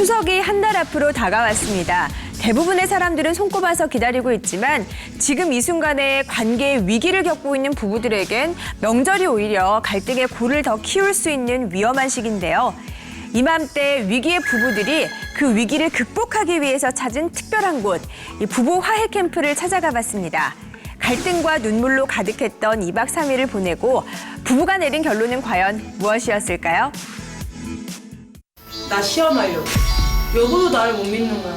추석이 한 달 앞으로 다가왔습니다. 대부분의 사람들은 손꼽아서 기다리고 있지만 지금 이 순간에 관계에 위기를 겪고 있는 부부들에겐 명절이 오히려 갈등의 골을 더 키울 수 있는 위험한 시기인데요. 이맘때 위기의 부부들이 그 위기를 극복하기 위해서 찾은 특별한 곳, 이 부부 화해 캠프를 찾아가 봤습니다. 갈등과 눈물로 가득했던 2박 3일을 보내고 부부가 내린 결론은 과연 무엇이었을까요? 나 시험하려고. 여보도 나를 못 믿는 거야.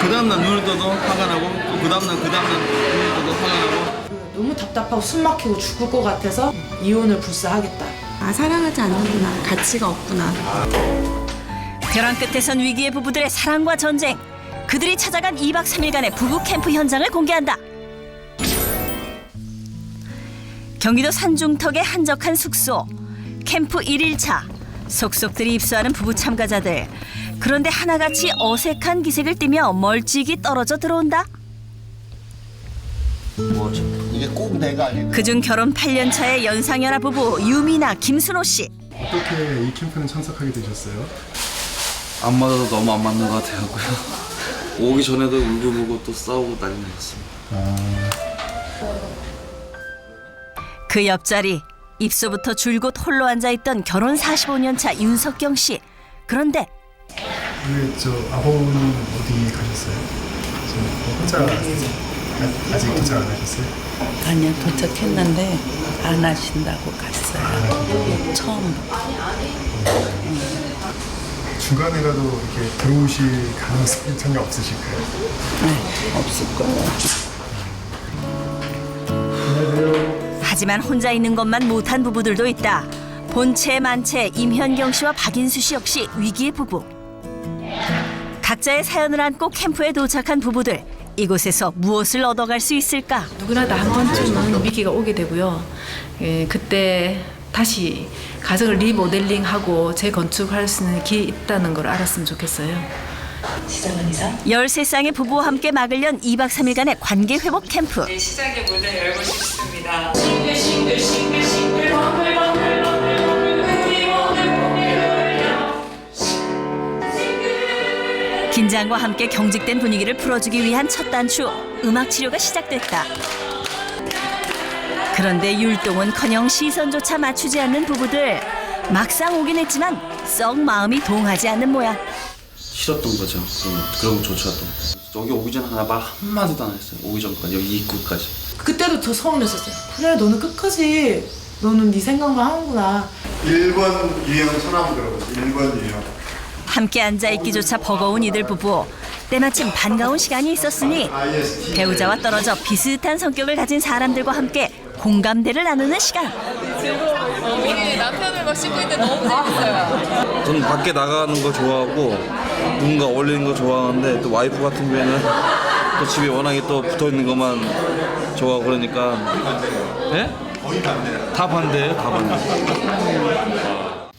그 다음날 눈을 떠도 화가 나고 또 그 다음날 그 다음날 눈을 떠도 화가 나고 너무 답답하고 숨 막히고 죽을 것 같아서 이혼을 불사하겠다. 아 사랑하지 않는구나 가치가 없구나 벼랑 끝에선 위기의 부부들의 사랑과 전쟁. 그들이 찾아간 2박 3일간의 부부 캠프 현장을 공개한다. 경기도 산중턱의 한적한 숙소. 캠프 1일차. 속속들이 입수하는 부부 참가자들. 그런데 하나같이 어색한 기색을 띠며 멀찍이 떨어져 들어온다. 뭐죠? 이게 꼭 내가 아니고 그중 결혼 8년 차의 연상연하 부부 유미나 김순호 씨. 어떻게 이 캠프는 참석하게 되셨어요? 안 맞아도 너무 안 맞는 것 같아갖고요 오기 전에도 울고불고 또 싸우고 난리 났습니다 그 옆자리 입소부터 줄곧 홀로 앉아 있던 결혼 45년 차 윤석경 씨. 그런데 왜저 아버님 어디 가셨어요? 지금 뭐 혼자 아- 아직 도착 안 하셨어요? 아니요 도착했는데 안 하신다고 갔어요. 처음부터. 중간에라도 이렇게 들어오실 가능성이 전혀 없으실까요? 네, 없을 거예요. 하지만 혼자 있는 것만 못한 부부들도 있다. 본체 만체 임현경 씨와 박인수 씨 역시 위기의 부부. 각자의 사연을 안고 캠프에 도착한 부부들. 이곳에서 무엇을 얻어갈 수 있을까? 누구나 다 한 번쯤은 위기가 오게 되고요. 예, 그때 다시 가정을 리모델링하고 재건축할 수 있는 길이 있다는 걸 알았으면 좋겠어요. 13쌍의 부부와 함께 막을 연 2박 3일간의 관계 회복 캠프. 시작의 문을 열고 싶습니다. 긴장과 함께 경직된 분위기를 풀어주기 위한 첫 단추 음악 치료가 시작됐다. 그런데 율동은커녕 시선조차 맞추지 않는 부부들 막상 오긴 했지만 썩 마음이 동하지 않는 모양. 싫었던 거죠 그런, 그런 거조차도 여기 오기 전에 하나 말 한마디도 안 했어요 오기 전까지 여기 입구까지 그때도 더 서운했었어요. 그래 너는 끝까지 너는 네 생각만 하는구나. 1번 유형 소나무 들어보세요 1번 유형 함께 앉아 있기조차 버거운 이들 부부. 때마침 반가운 시간이 있었으니 배우자와 떨어져 비슷한 성격을 가진 사람들과 함께 공감대를 나누는 시간. 남편을 막 씻고 있는데 너무 재밌어요. 저는 밖에 나가는 거 좋아하고 누군가 어울리는 거 좋아하는데 또 와이프 같은 경우에는 또 집에 워낙에 또 붙어 있는 것만 좋아하고 그러니까 예? 다 반대예요 다 반대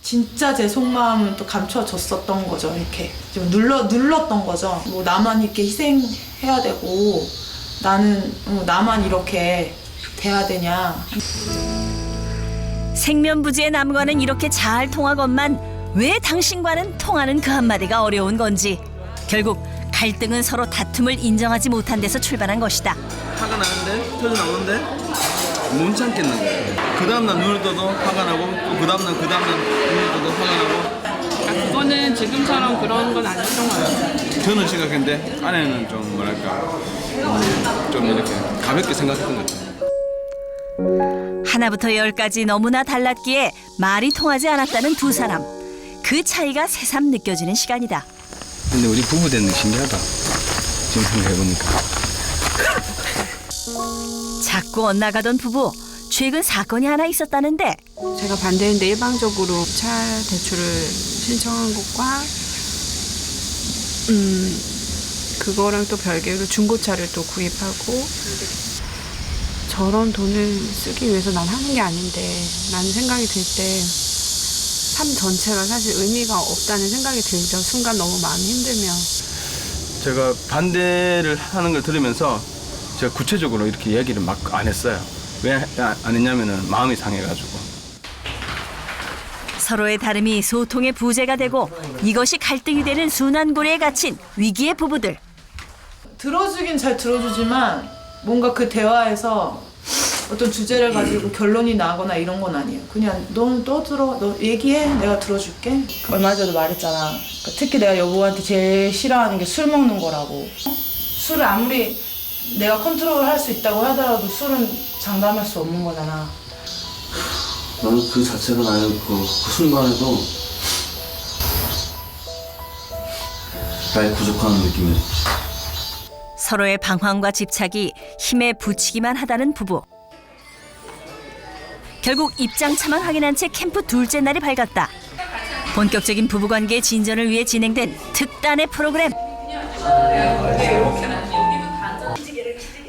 진짜 제 속마음은 또 감춰졌었던 거죠. 이렇게 좀 눌러 눌렀던 거죠. 뭐 나만 이렇게 희생해야 되고 나는 어, 나만 이렇게 돼야 되냐. 생면부지의 남과는 이렇게 잘 통하건만 왜 당신과는 통하는 그 한마디가 어려운 건지 결국 갈등은 서로 다툼을 인정하지 못한 데서 출발한 것이다. 화가 나는데 터져 나오는데 못 참겠는 거예요 그 다음 날 눈을 떠도 화가 나고 또 그 다음 날 그 다음 날 눈을 떠도 화가 나고 그거는 지금처럼 그런 건 아니었던 거예요. 저는 생각했는데 아내는 좀 뭐랄까 음, 좀 이렇게 가볍게 생각했던 것 같아요 하나부터 열까지 너무나 달랐기에 말이 통하지 않았다는 두 사람. 그 차이가 새삼 느껴지는 시간이다. 근데 우리 부부 되는 게 신기하다. 지금 생각해보니까. 자꾸 엇나가던 부부. 최근 사건이 하나 있었다는데 제가 반대했는데 일방적으로 차 대출을 신청한 것과 음 그거랑 또 별개로 중고차를 또 구입하고 저런 돈을 쓰기 위해서 난 하는 게 아닌데 라는 생각이 들 때 삶 전체가 사실 의미가 없다는 생각이 들죠 순간 너무 마음이 힘들면 제가 반대를 하는 걸 들으면서 제가 구체적으로 이렇게 얘기를 막 안 했어요. 왜 안 했냐면은 마음이 상해가지고. 서로의 다름이 소통의 부재가 되고 이것이 갈등이 되는 순환고리에 갇힌 위기의 부부들. 들어주긴 잘 들어주지만 뭔가 그 대화에서 어떤 주제를 가지고 결론이 나거나 이런 건 아니에요. 그냥 너는 또 들어, 너 얘기해, 내가 들어줄게. 얼마 전에 말했잖아. 그러니까 특히 내가 여보한테 제일 싫어하는 게 술 먹는 거라고. 술을 아무리 내가 컨트롤 할 수 있다고 하더라도 술은 장담할 수 없는 거잖아. 나는 그 자체가 나의 그, 그 순간에도 나의 부족한 느낌이 서로의 방황과 집착이 힘에 부치기만 하다는 부부. 결국 입장차만 확인한 채 캠프 둘째 날이 밝았다. 본격적인 부부관계 진전을 위해 진행된 특단의 프로그램.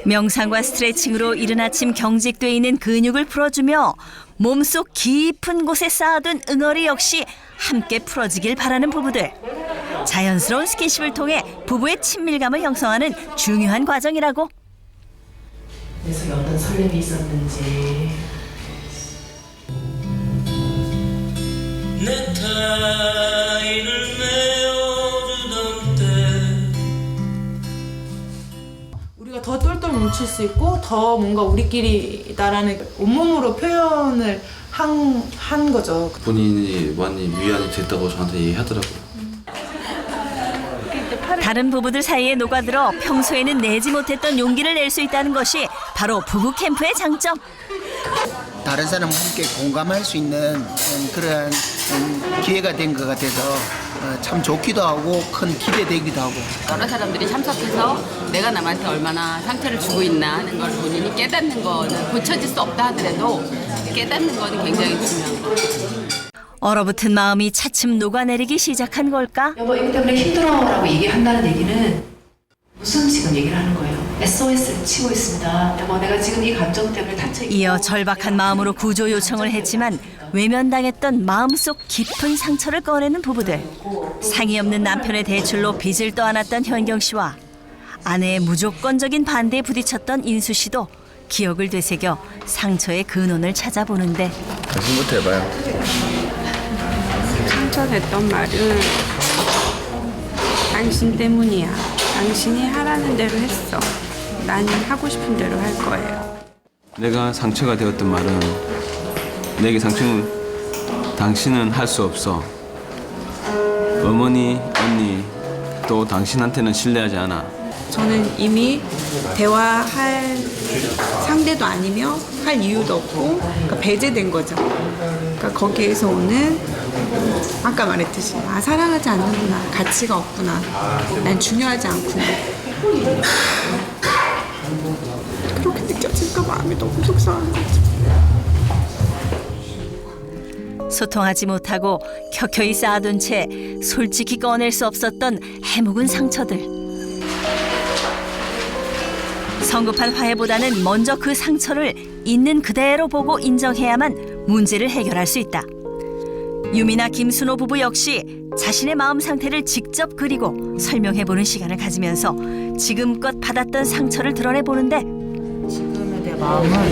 명상과 스트레칭으로 이른 아침 경직돼 있는 근육을 풀어주며 몸속 깊은 곳에 쌓아둔 응어리 역시 함께 풀어지길 바라는 부부들. 자연스러운 스킨십을 통해 부부의 친밀감을 형성하는 중요한 과정이라고. 내 속에 어떤 설렘이 있었는지 내 타인을 메워주던 때 우리가 더 똘똘 뭉칠 수 있고 더 뭔가 우리끼리다라는 온몸으로 표현을 한, 한 거죠. 본인이 많이 위안이 됐다고 저한테 얘기하더라고요. 다른 부부들 사이에 녹아들어 평소에는 내지 못했던 용기를 낼 수 있다는 것이 바로 부부 캠프의 장점. 다른 사람과 함께 공감할 수 있는 음, 그러한 음, 기회가 된 것 같아서 어, 참 좋기도 하고 큰 기대되기도 하고 여러 사람들이 참석해서 내가 남한테 얼마나 상처를 주고 있나 하는 걸 본인이 깨닫는 거는 고쳐질 수 없다 하더라도 깨닫는 거는 굉장히 중요한 거예요. 얼어붙은 마음이 차츰 녹아내리기 시작한 걸까? 여보 이것 때문에 힘들어라고 얘기한다는 얘기는 무슨 지금 얘기를 하는 거예요? SOS를 치고 있습니다. 여보 내가 지금 이 감정 때문에 다쳐 있고 이어 절박한 마음으로 구조 요청을 했지만 외면당했던 마음속 깊은 상처를 꺼내는 부부들. 상의 없는 남편의 대출로 빚을 떠안았던 현경 씨와 아내의 무조건적인 반대에 부딪혔던 인수 씨도 기억을 되새겨 상처의 근원을 찾아보는데 당신부터 해봐요. 상처됐던 말은 당신 때문이야. 당신이 하라는 대로 했어. 나는 하고 싶은 대로 할 거예요. 내가 상처가 되었던 말은 내게 상처는 당신은 할 수 없어. 어머니, 언니 또 당신한테는 신뢰하지 않아. 저는 이미 대화할 상대도 아니며 할 이유도 없고 그러니까 배제된 거죠. 그러니까 거기에서 오는 아까 말했듯이 아 사랑하지 않는구나 가치가 없구나 난 중요하지 않구나 그렇게 느껴질까 마음이 너무 속상한 거죠. 소통하지 못하고 켜켜이 쌓아둔 채 솔직히 꺼낼 수 없었던 해묵은 상처들. 성급한 화해보다는 먼저 그 상처를 있는 그대로 보고 인정해야만 문제를 해결할 수 있다. 유미나 김순호 부부 역시 자신의 마음 상태를 직접 그리고 설명해보는 시간을 가지면서 지금껏 받았던 상처를 드러내보는데 마음은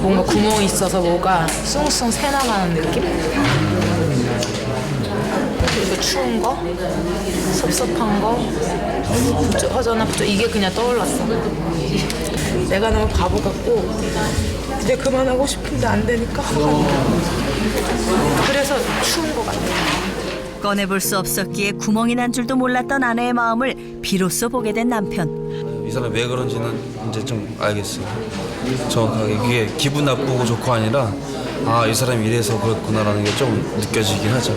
뭔가 구멍이 있어서 뭐가 숭숭 새나가는 느낌? 그리고 추운 거, 섭섭한 거, 허전한 부쩍 이게 그냥 떠올랐어. 내가 너무 바보 같고 이제 그만하고 싶은데 안 되니까 그래서 추운 거 같아. 꺼내볼 수 없었기에 구멍이 난 줄도 몰랐던 아내의 마음을 비로소 보게 된 남편. 이 사람 왜 그런지는 이제 좀 알겠어요. 정확하게 그게 기분 나쁘고 좋고 아니라 아 이 사람이 이래서 그렇구나라는 게 좀 느껴지긴 하죠.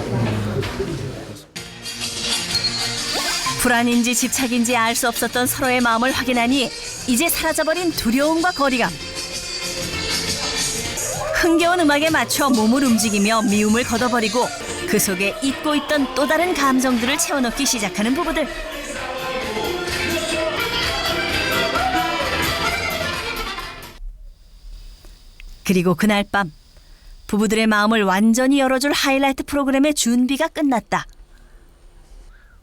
불안인지 집착인지 알 수 없었던 서로의 마음을 확인하니 이제 사라져버린 두려움과 거리감. 흥겨운 음악에 맞춰 몸을 움직이며 미움을 걷어버리고 그 속에 잊고 있던 또 다른 감정들을 채워넣기 시작하는 부부들. 그리고 그날 밤 부부들의 마음을 완전히 열어줄 하이라이트 프로그램의 준비가 끝났다.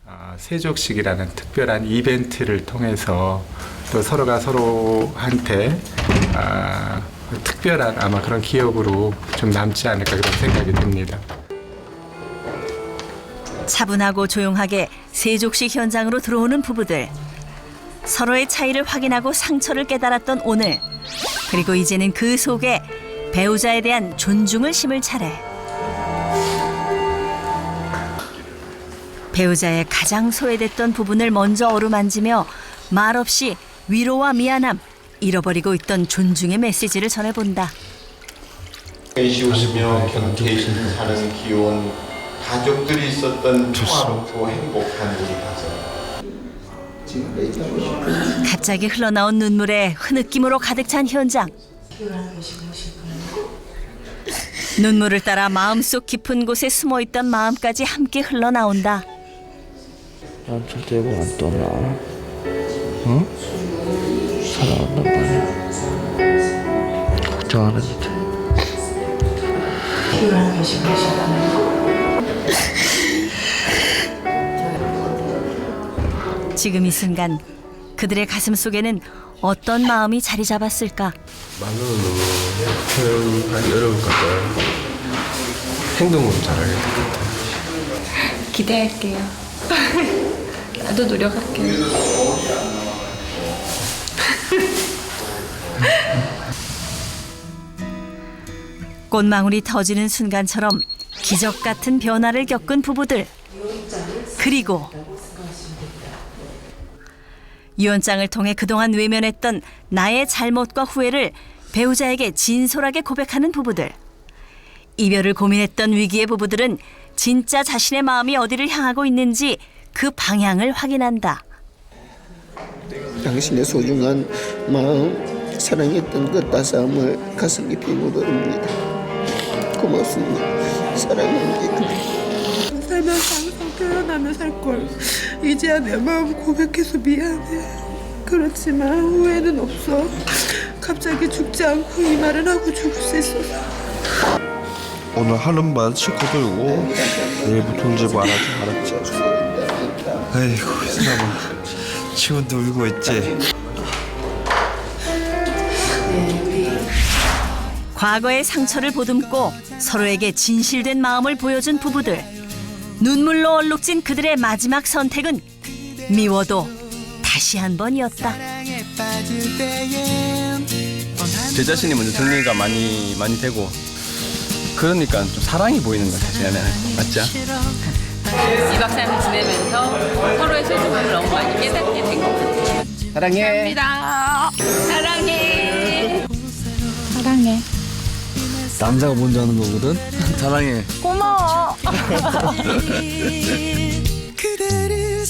아, 세족식이라는 특별한 이벤트를 통해서 또 서로가 서로한테 아, 특별한 아마 그런 기억으로 좀 남지 않을까 그런 생각이 듭니다. 차분하고 조용하게 세족식 현장으로 들어오는 부부들. 서로의 차이를 확인하고 상처를 깨달았던 오늘. 그리고 이제는 그 속에 배우자에 대한 존중을 심을 차례. 배우자의 가장 소외됐던 부분을 먼저 어루만지며 말없이 위로와 미안함, 잃어버리고 있던 존중의 메시지를 전해본다. 시 웃으며 곁에 사는 귀여운 가족들이 있었던 평화롭고 행복한 우리 가정. 갑자기 흘러나온 눈물에 흐느낌으로 가득 찬 현장. 눈물을 따라 마음속 깊은 곳에 숨어 있던 마음까지 함께 흘러나온다. 난 절대 이거 안 떠나. 응? 사랑한단 말이야. 걱정 안 해도 돼. 지금 이 순간 그들의 가슴 속에는 어떤 마음이 자리 잡았을까? 말로는 너무 표현하기 어려울 것 같아요. 행동으로 잘하게 될 것 같아요. 기대할게요. 나도 노력할게요. 꽃망울이 터지는 순간처럼 기적 같은 변화를 겪은 부부들. 그리고 유언장을 통해 그동안 외면했던 나의 잘못과 후회를 배우자에게 진솔하게 고백하는 부부들. 이별을 고민했던 위기의 부부들은 진짜 자신의 마음이 어디를 향하고 있는지 그 방향을 확인한다. 당신의 소중한 마음, 사랑했던 그 따스함을 가슴 깊이 묻어둡니다. 고맙습니다. 사랑합니다. 항상 표현하며 살 걸. 이제야 내 마음 고백해서 미안해. 그렇지만 후회는 없어. 갑자기 죽지 않고 이 말을 하고 죽을 수 있어서. 오늘 하루만 씻고 들고 내일부터 울지 말아줘 알았지? 아이고 이 사람아 지금도 울고 있지? 과거의 상처를 보듬고 서로에게 진실된 마음을 보여준 부부들. 눈물로 얼룩진 그들의 마지막 선택은 미워도 다시 한 번이었다. 제 자신이 먼저 정리가 많이 많이 되고 그러니까 좀 사랑이 보이는 것 같아요. 네, 맞죠? 2박 3일 지내면서 서로의 소중함을 너무 많이 깨닫게 된 것 같아요. 사랑해. 감사합니다. 사랑해. 사랑해. 남자가 먼저 하는 거거든? 사랑해 고마워. 그대를